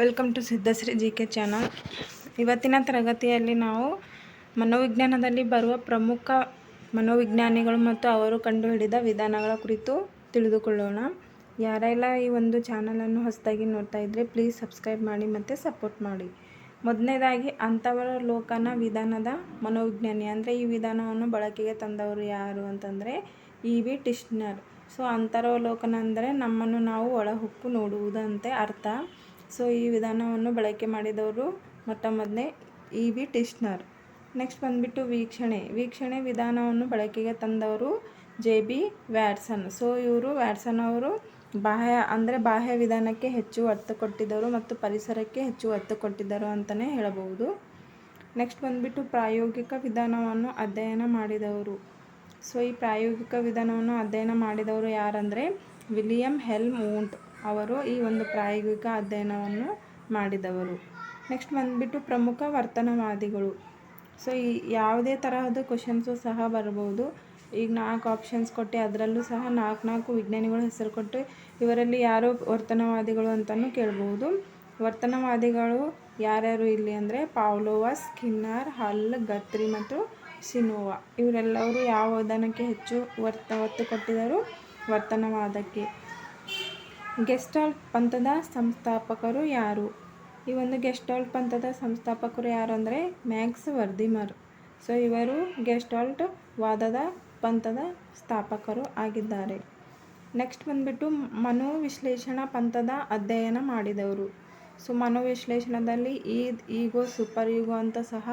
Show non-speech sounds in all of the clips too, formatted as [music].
Welcome to Siddhashri G K channel ಇವತ್ತಿನ ತರಗತಿಯಲ್ಲಿ ನಾವು ಮನೋವಿಜ್ಞಾನದಲ್ಲಿ ಬರುವ ಪ್ರಮುಖ ಮನೋವಿಜ್ಞಾನಿಗಳು ಮತ್ತು ಅವರು ಕಂಡುಹಿಡಿದ ವಿಧಾನಗಳ ಕುರಿತು ತಿಳಿದುಕೊಳ್ಳೋಣ. ಯಾರೆಲ್ಲ ಈ ಒಂದು ಚಾನಲನ್ನು ಹೊಸದಾಗಿ ನೋಡ್ತಾ ಇದ್ದರೆ ಪ್ಲೀಸ್ ಸಬ್ಸ್ಕ್ರೈಬ್ ಮಾಡಿ ಮತ್ತು ಸಪೋರ್ಟ್ ಮಾಡಿ. ಮೊದಲನೇದಾಗಿ ಲೋಕನ ವಿಧಾನದ ಮನೋವಿಜ್ಞಾನಿ. ಅಂದರೆ ಈ ವಿಧಾನವನ್ನು ಬಳಕೆಗೆ ತಂದವರು ಯಾರು ಅಂತಂದರೆ ಇ ವಿ ಟಿಶ್ನರ್ ಸೊ ಅಂತರವಲೋಕನ ಅಂದರೆ ನಮ್ಮನ್ನು ನಾವು ಒಳಹುಕ್ಕು ನೋಡುವುದಂತೆ ಅರ್ಥ. ಸೊ ಈ ವಿಧಾನವನ್ನು ಬಳಕೆ ಮಾಡಿದವರು ಮೊಟ್ಟ ಮೊದಲೇ ಇ ವಿ ಟಿಶ್ನರ್ ನೆಕ್ಸ್ಟ್ ಬಂದುಬಿಟ್ಟು ವೀಕ್ಷಣೆ. ವೀಕ್ಷಣೆ ವಿಧಾನವನ್ನು ಬಳಕೆಗೆ ತಂದವರು ಜೆ ಬಿ ವ್ಯಾಟ್ಸನ್. ಸೊ ಇವರು ವ್ಯಾಟ್ಸನ್ ಅವರು ಬಾಹ್ಯ, ಅಂದರೆ ಬಾಹ್ಯ ವಿಧಾನಕ್ಕೆ ಹೆಚ್ಚು ಒತ್ತು ಕೊಟ್ಟಿದ್ದರು ಮತ್ತು ಪರಿಸರಕ್ಕೆ ಹೆಚ್ಚು ಒತ್ತು ಕೊಟ್ಟಿದ್ದರು ಅಂತಲೇ ಹೇಳಬಹುದು. ನೆಕ್ಸ್ಟ್ ಬಂದುಬಿಟ್ಟು ಪ್ರಾಯೋಗಿಕ ವಿಧಾನವನ್ನು ಅಧ್ಯಯನ ಮಾಡಿದವರು. ಸೊ ಈ ಪ್ರಾಯೋಗಿಕ ವಿಧಾನವನ್ನು ಅಧ್ಯಯನ ಮಾಡಿದವರು ಯಾರಂದರೆ ವಿಲಿಯಂ ಹೆಲ್ ಮೂಂಟ್ ಅವರು ಈ ಒಂದು ಪ್ರಾಯೋಗಿಕ ಅಧ್ಯಯನವನ್ನು ಮಾಡಿದವರು. ನೆಕ್ಸ್ಟ್ ಬಂದುಬಿಟ್ಟು ಪ್ರಮುಖ ವರ್ತನವಾದಿಗಳು. ಸೊ, ಈ ಯಾವುದೇ ತರಹದ ಕ್ವಶನ್ಸು ಸಹ ಬರ್ಬೋದು. ಈಗ ನಾಲ್ಕು ಆಪ್ಷನ್ಸ್ ಕೊಟ್ಟು ಅದರಲ್ಲೂ ಸಹ ನಾಲ್ಕು ನಾಲ್ಕು ವಿಜ್ಞಾನಿಗಳ ಹೆಸರು ಕೊಟ್ಟು ಇವರಲ್ಲಿ ಯಾರು ವರ್ತನವಾದಿಗಳು ಅಂತಲೂ ಕೇಳ್ಬೋದು. ವರ್ತನವಾದಿಗಳು ಯಾರ್ಯಾರು ಇಲ್ಲಿ ಅಂದರೆ ಪಾವ್ಲೋವಾ ಸ್ಕಿನ್ನರ್ ಹಲ್, ಗತ್ರಿ ಮತ್ತು ಸಿನೋವಾ ಇವರೆಲ್ಲರೂ ಯಾವ ವಿಧಾನಕ್ಕೆ ಹೆಚ್ಚು ವರ್ತ, ಒತ್ತು ಕೊಟ್ಟಿದ್ದರು? ವರ್ತನವಾದಕ್ಕೆ. ಗೆಸ್ಟಾಲ್ಟ್ ಪಂಥದ ಸಂಸ್ಥಾಪಕರು ಯಾರು? ಈ ಒಂದು ಗೆಸ್ಟಾಲ್ಟ್ ಪಂಥದ ಸಂಸ್ಥಾಪಕರು ಯಾರು ಅಂದರೆ ಮ್ಯಾಕ್ಸ್ ವರ್ದಿಮರ್ ಸೊ ಇವರು ಗೆಸ್ಟಾಲ್ಟ್ ವಾದದ ಪಂಥದ ಸ್ಥಾಪಕರು ಆಗಿದ್ದಾರೆ. ನೆಕ್ಸ್ಟ್ ಬಂದುಬಿಟ್ಟು ಮನೋವಿಶ್ಲೇಷಣಾ ಪಂಥದ ಅಧ್ಯಯನ ಮಾಡಿದವರು. ಸೊ ಮನೋವಿಶ್ಲೇಷಣದಲ್ಲಿ ಈದ್ ಈಗೋ ಸೂಪರ್ ಈಗೋ ಅಂತ ಸಹ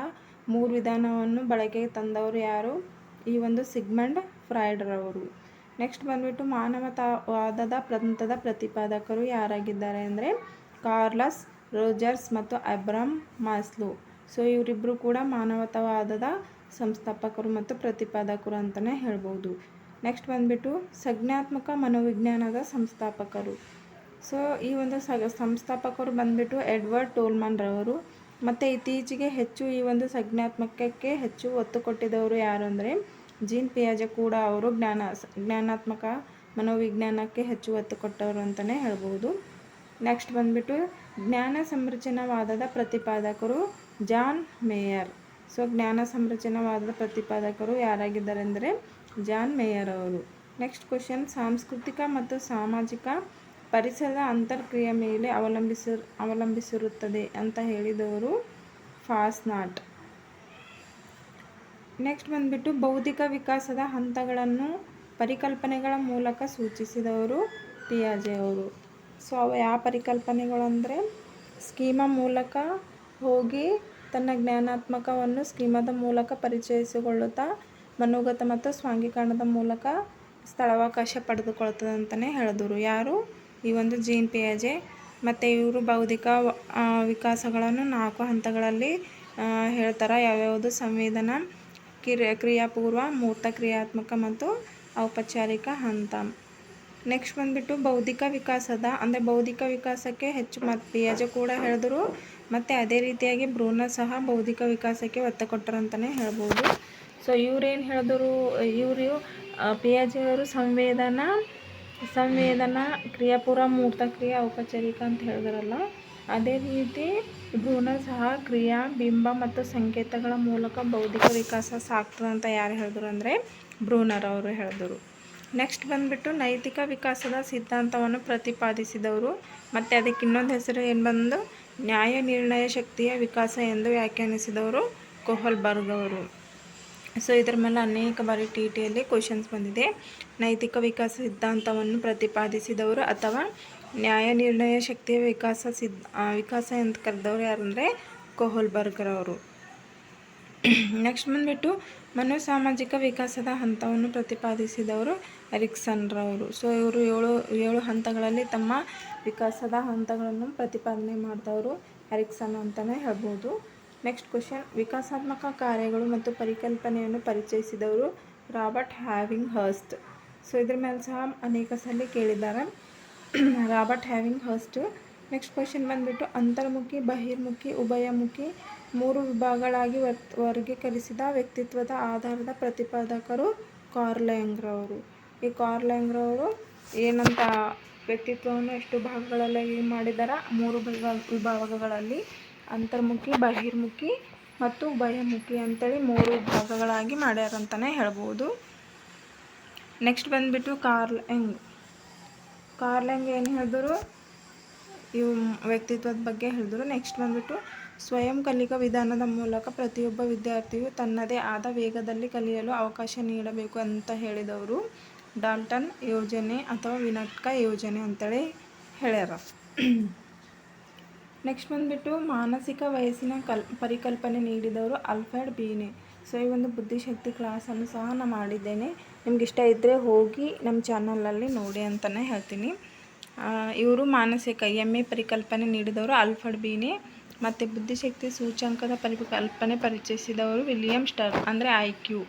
ಮೂರು ವಿಧಾನವನ್ನು ಬಳಕೆಗೆ ತಂದವರು ಯಾರು? ಈ ಒಂದು ಸಿಗ್ಮಂಡ್ ಫ್ರೈಡ್ರವರು ನೆಕ್ಸ್ಟ್ ಬಂದುಬಿಟ್ಟು ಮಾನವತಾವಾದದ ಪಂಥದ ಪ್ರತಿಪಾದಕರು ಯಾರಾಗಿದ್ದಾರೆ ಅಂದರೆ ಕಾರ್ಲಸ್, ರೋಜರ್ಸ್ ಮತ್ತು ಅಬ್ರಾಮ್ ಮಾಸ್ಲು. ಸೊ ಇವರಿಬ್ಬರು ಕೂಡ ಮಾನವತಾವಾದದ ಸಂಸ್ಥಾಪಕರು ಮತ್ತು ಪ್ರತಿಪಾದಕರು ಅಂತಲೇ ಹೇಳ್ಬೋದು. ನೆಕ್ಸ್ಟ್ ಬಂದುಬಿಟ್ಟು ಸಂಜ್ಞಾತ್ಮಕ ಮನೋವಿಜ್ಞಾನದ ಸಂಸ್ಥಾಪಕರು. ಸೊ ಈ ಒಂದು ಸಂಸ್ಥಾಪಕರು ಬಂದುಬಿಟ್ಟು ಎಡ್ವರ್ಡ್ ಟೋಲ್ಮನ್ ರವರು. ಮತ್ತು ಇತ್ತೀಚೆಗೆ ಹೆಚ್ಚು ಈ ಒಂದು ಸಂಜ್ಞಾತ್ಮಕಕ್ಕೆ ಹೆಚ್ಚು ಒತ್ತು ಕೊಟ್ಟಿದ್ದವರು ಯಾರು ಅಂದರೆ ಜೀನ್ ಪಿಯಾಜೆ ಕೂಡ ಅವರು ಜ್ಞಾನ, ಜ್ಞಾನಾತ್ಮಕ ಮನೋವಿಜ್ಞಾನಕ್ಕೆ ಹೆಚ್ಚು ಒತ್ತು ಕೊಟ್ಟವರು ಅಂತಲೇ ಹೇಳ್ಬೋದು. ನೆಕ್ಸ್ಟ್ ಬಂದುಬಿಟ್ಟು, ಜ್ಞಾನ ಸಂರಚನಾವಾದದ ಪ್ರತಿಪಾದಕರು ಜಾನ್ ಮೇಯರ್. ಸೊ ಜ್ಞಾನ ಸಂರಚನಾವಾದದ ಪ್ರತಿಪಾದಕರು ಯಾರಾಗಿದ್ದಾರೆ ಅಂದರೆ ಜಾನ್ ಮೇಯರ್ ಅವರು. ನೆಕ್ಸ್ಟ್ ಕ್ವಶನ್ ಸಾಂಸ್ಕೃತಿಕ ಮತ್ತು ಸಾಮಾಜಿಕ ಪರಿಸರದ ಅಂತರ್ಕ್ರಿಯೆ ಮೇಲೆ ಅವಲಂಬಿಸಿ ಅವಲಂಬಿಸಿರುತ್ತದೆ ಅಂತ ಹೇಳಿದವರು ಫಾಸ್ನಾಟ್. ನೆಕ್ಸ್ಟ್ ಬಂದುಬಿಟ್ಟು ಬೌದ್ಧಿಕ ವಿಕಾಸದ ಹಂತಗಳನ್ನು ಪರಿಕಲ್ಪನೆಗಳ ಮೂಲಕ ಸೂಚಿಸಿದವರು ಪಿಯಾಜೆ ಅವರು. ಸೊ ಅವು ಯಾವ ಪರಿಕಲ್ಪನೆಗಳಂದರೆ ಸ್ಕೀಮ ಮೂಲಕ ಹೋಗಿ ತನ್ನ ಜ್ಞಾನಾತ್ಮಕವನ್ನು ಸ್ಕೀಮದ ಮೂಲಕ ಪರಿಚಯಿಸಿಕೊಳ್ಳುತ್ತಾ ಮನೋಗತ ಮತ್ತು ಸ್ವಾಂಗೀಕರಣದ ಮೂಲಕ ಸ್ಥಳಾವಕಾಶ ಪಡೆದುಕೊಳ್ತದೆ ಅಂತಲೇ ಹೇಳಿದರು ಯಾರು? ಈ ಒಂದು ಜೀನ್ ಪಿಯಾಜೆ. ಮತ್ತು ಇವರು ಬೌದ್ಧಿಕ ವಿಕಾಸಗಳನ್ನು ನಾಲ್ಕು ಹಂತಗಳಲ್ಲಿ ಹೇಳ್ತಾರೆ. ಯಾವ್ಯಾವುದು? ಸಂವೇದನ ಕಿರ ಕ್ರಿಯಾಪೂರ್ವ ಮೂರ್ತ ಕ್ರಿಯಾತ್ಮಕ ಮತ್ತು ಔಪಚಾರಿಕ ಹಂತ. ನೆಕ್ಸ್ಟ್ ಬಂದುಬಿಟ್ಟು ಬೌದ್ಧಿಕ ವಿಕಾಸದ, ಅಂದರೆ ಬೌದ್ಧಿಕ ವಿಕಾಸಕ್ಕೆ ಹೆಚ್ಚು ಮತ್ತು ಪಿಯಾಜ ಕೂಡ ಹೇಳಿದ್ರು. ಮತ್ತು ಅದೇ ರೀತಿಯಾಗಿ ಭ್ರೂಣ ಸಹ ಬೌದ್ಧಿಕ ವಿಕಾಸಕ್ಕೆ ಒತ್ತ ಕೊಟ್ಟರು ಅಂತಲೇ ಹೇಳ್ಬೋದು. ಸೊ ಇವ್ರೇನು ಹೇಳಿದ್ರು? ಇವರು ಪಿಯಾಜಿಯವರು ಸಂವೇದನ ಸಂವೇದನ, ಕ್ರಿಯಾಪೂರ್ವ ಮೂರ್ತ ಕ್ರಿಯೆ ಔಪಚಾರಿಕ ಅಂತ ಹೇಳಿದ್ರಲ್ಲ. ಅದೇ ರೀತಿ ಭ್ರೂಣ ಸಹ ಕ್ರಿಯಾ, ಬಿಂಬ ಮತ್ತು ಸಂಕೇತಗಳ ಮೂಲಕ ಬೌದ್ಧಿಕ ವಿಕಾಸ ಸಾಕ್ತದೆ ಅಂತ ಯಾರು ಹೇಳಿದ್ರು ಅಂದರೆ ಬ್ರೂನರ್ ಹೇಳಿದರು. ನೆಕ್ಸ್ಟ್ ಬಂದುಬಿಟ್ಟು ನೈತಿಕ ವಿಕಾಸದ ಸಿದ್ಧಾಂತವನ್ನು ಪ್ರತಿಪಾದಿಸಿದವರು. ಮತ್ತು ಅದಕ್ಕೆ ಇನ್ನೊಂದು ಹೆಸರು ಏನು ಬಂದು? ನ್ಯಾಯ ನಿರ್ಣಯ ಶಕ್ತಿಯ ವಿಕಾಸ ಎಂದು ವ್ಯಾಖ್ಯಾನಿಸಿದವರು ಕೋಹಲ್ಬರ್ಗ್ ಅವರು ಸೊ ಇದರ ಮೇಲೆ ಅನೇಕ ಬಾರಿ ಟಿ ಟಿಯಲ್ಲಿ ಕ್ವಶನ್ಸ್ ಬಂದಿದೆ. ನೈತಿಕ ವಿಕಾಸ ಸಿದ್ಧಾಂತವನ್ನು ಪ್ರತಿಪಾದಿಸಿದವರು ಅಥವಾ ನ್ಯಾಯ ನಿರ್ಣಯ ಶಕ್ತಿಯ ವಿಕಾಸ ಸಿದ್ಧ ವಿಕಾಸ ಅಂತ ಕರೆದವ್ರು ಯಾರಂದರೆ ಕೋಹಲ್ಬರ್ಗರವರು ನೆಕ್ಸ್ಟ್ [clears throat] ಬಂದುಬಿಟ್ಟು ಮನೋಸಾಮಾಜಿಕ ವಿಕಾಸದ ಹಂತವನ್ನು ಪ್ರತಿಪಾದಿಸಿದವರು ಎರಿಕ್ಸನ್ರವರು ಸೊ ಇವರು ಏಳು ಏಳು ಹಂತಗಳಲ್ಲಿ ತಮ್ಮ ವಿಕಾಸದ ಹಂತಗಳನ್ನು ಪ್ರತಿಪಾದನೆ ಮಾಡಿದವರು ಎರಿಕ್ಸನ್ ಅಂತಲೇ ಹೇಳ್ಬೋದು. ನೆಕ್ಸ್ಟ್ ಕ್ವಶನ್ ವಿಕಾಸಾತ್ಮಕ ಕಾರ್ಯಗಳು ಮತ್ತು ಪರಿಕಲ್ಪನೆಯನ್ನು ಪರಿಚಯಿಸಿದವರು ರಾಬರ್ಟ್ ಹ್ಯಾವಿಂಗ್ ಹರ್ಸ್ಟ್ ಸೊ ಇದ್ರ ಮೇಲೆ ಸಹ ಅನೇಕ ಸಲ ಕೇಳಿದ್ದಾರೆ. Robert Havighurst next question ಬಂದುಬಿಟ್ಟು, ಅಂತರ್ಮುಖಿ, ಬಹಿರ್ಮುಖಿ, ಉಭಯಮುಖಿ ಮೂರು ವಿಭಾಗಗಳಾಗಿ ವರ್ಗೀಕರಿಸಿದ ವ್ಯಕ್ತಿತ್ವದ ಆಧಾರದ ಪ್ರತಿಪಾದಕರು ಕಾರ್ಲೆಂಗ್ರವರು ಈ ಕಾರ್ಲೆಂಗ್ರವರು ಏನಂತ ವ್ಯಕ್ತಿತ್ವವನ್ನು ಎಷ್ಟು ಭಾಗಗಳಲ್ಲಿ ಮಾಡಿದಾರ? ಮೂರು ವಿಭಾಗ, ವಿಭಾಗಗಳಲ್ಲಿ ಅಂತರ್ಮುಖಿ, ಬಹಿರ್ಮುಖಿ ಮತ್ತು ಉಭಯಮುಖಿ ಅಂತೇಳಿ ಮೂರು ಭಾಗಗಳಾಗಿ ಮಾಡ್ಯಾರಂತಲೇ ಹೇಳ್ಬೋದು. ನೆಕ್ಸ್ಟ್ ಬಂದುಬಿಟ್ಟು ಕಾರ್ಲೆಂಗ್ ಕಾರ್ಲೆಂಗ್ ಏನು ಹೇಳಿದ್ರು? ಇವು ವ್ಯಕ್ತಿತ್ವದ ಬಗ್ಗೆ ಹೇಳಿದ್ರು. ನೆಕ್ಸ್ಟ್ ಬಂದುಬಿಟ್ಟು, ಸ್ವಯಂ ಕಲಿಕಾ ವಿಧಾನದ ಮೂಲಕ ಪ್ರತಿಯೊಬ್ಬ ವಿದ್ಯಾರ್ಥಿಯು ತನ್ನದೇ ಆದ ವೇಗದಲ್ಲಿ ಕಲಿಯಲು ಅವಕಾಶ ನೀಡಬೇಕು ಅಂತ ಹೇಳಿದವರು ಡಾಲ್ಟನ್ ಯೋಜನೆ ಅಥವಾ ವಿನಟ್ಕ ಯೋಜನೆ ಅಂತೇಳಿ ಹೇಳ್ಯಾರ. ನೆಕ್ಸ್ಟ್ ಬಂದುಬಿಟ್ಟು, ಮಾನಸಿಕ ವಯಸ್ಸಿನ ಕಲ್, ಪರಿಕಲ್ಪನೆ ನೀಡಿದವರು ಅಲ್ಫ್ರೆಡ್ ಬೀನೆ. ಸೊ ಈ ಒಂದು ಬುದ್ಧಿಶಕ್ತಿ ಕ್ಲಾಸನ್ನು ಸಹ ನಾನು ಮಾಡಿದ್ದೇನೆ. ನಿಮ್ಗೆ ಇಷ್ಟ ಇದ್ದರೆ ಹೋಗಿ ನಮ್ಮ ಚಾನಲಲ್ಲಿ ನೋಡಿ ಅಂತಲೇ ಹೇಳ್ತೀನಿ. ಇವರು ಮಾನಸಿಕ ಎಂ ಎ ಪರಿಕಲ್ಪನೆ ನೀಡಿದವರು ಆಲ್ಫರ್ಡ್ ಬೀನೆ ಮತ್ತು ಬುದ್ಧಿಶಕ್ತಿ ಸೂಚ್ಯಂಕದ ಪರಿಕಲ್ಪನೆ ಪರಿಚಯಿಸಿದವರು ವಿಲಿಯಂ ಸ್ಟರ್ನ್, ಅಂದರೆ I Q.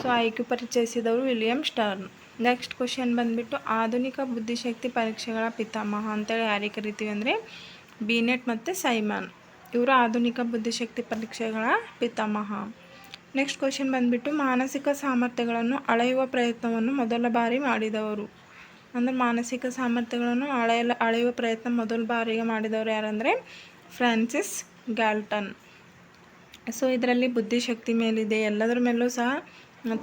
So I Q ಪರಿಚಯಿಸಿದವರು William Stern. Next question ಬಂದುಬಿಟ್ಟು, ಆಧುನಿಕ ಬುದ್ಧಿಶಕ್ತಿ ಪರೀಕ್ಷೆಗಳ ಪಿತಾಮಹ ಅಂತೇಳಿ ಯಾರಿಗೆ ಕರಿತೀವಿ ಅಂದರೆ ಬಿನೆಟ್ ಮತ್ತು ಸೈಮನ್. ಇವರು ಆಧುನಿಕ ಬುದ್ಧಿಶಕ್ತಿ ಪರೀಕ್ಷೆಗಳ ಪಿತಾಮಹ. ನೆಕ್ಸ್ಟ್ ಕ್ವಶನ್ ಬಂದುಬಿಟ್ಟು ಮಾನಸಿಕ ಸಾಮರ್ಥ್ಯಗಳನ್ನು ಅಳೆಯುವ ಪ್ರಯತ್ನವನ್ನು ಮೊದಲ ಬಾರಿ ಮಾಡಿದವರು. ಅಂದರೆ ಮಾನಸಿಕ ಸಾಮರ್ಥ್ಯಗಳನ್ನು ಅಳೆಯಲು, ಅಳೆಯುವ ಪ್ರಯತ್ನ ಮೊದಲ ಬಾರಿಗೆ ಮಾಡಿದವರು ಯಾರಂದರೆ ಫ್ರಾನ್ಸಿಸ್ ಗ್ಯಾಲ್ಟನ್ ಸೊ ಇದರಲ್ಲಿ ಬುದ್ಧಿಶಕ್ತಿ ಮೇಲಿದೆ, ಎಲ್ಲದರ ಮೇಲೂ ಸಹ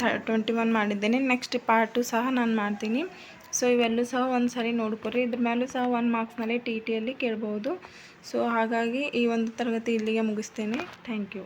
ಥ ಟ್ವೆಂಟಿ ಒನ್ ಮಾಡಿದ್ದೇನೆ. ನೆಕ್ಸ್ಟ್ ಪಾರ್ಟು ಸಹ ನಾನು ಮಾಡ್ತೀನಿ. ಸೊ ಇವೆಲ್ಲೂ ಸಹ ಒಂದು ಸರಿ ನೋಡ್ಕೊರಿ. ಇದ್ರ ಮೇಲೂ ಸಹ ಒನ್ ಮಾರ್ಕ್ಸ್ನಲ್ಲಿ ಟಿ ಟಿಯಲ್ಲಿ ಕೇಳ್ಬೋದು. ಸೊ ಹಾಗಾಗಿ ಈ ಒಂದು ತರಗತಿ ಇಲ್ಲಿಗೆ ಮುಗಿಸ್ತೇನೆ. Thank you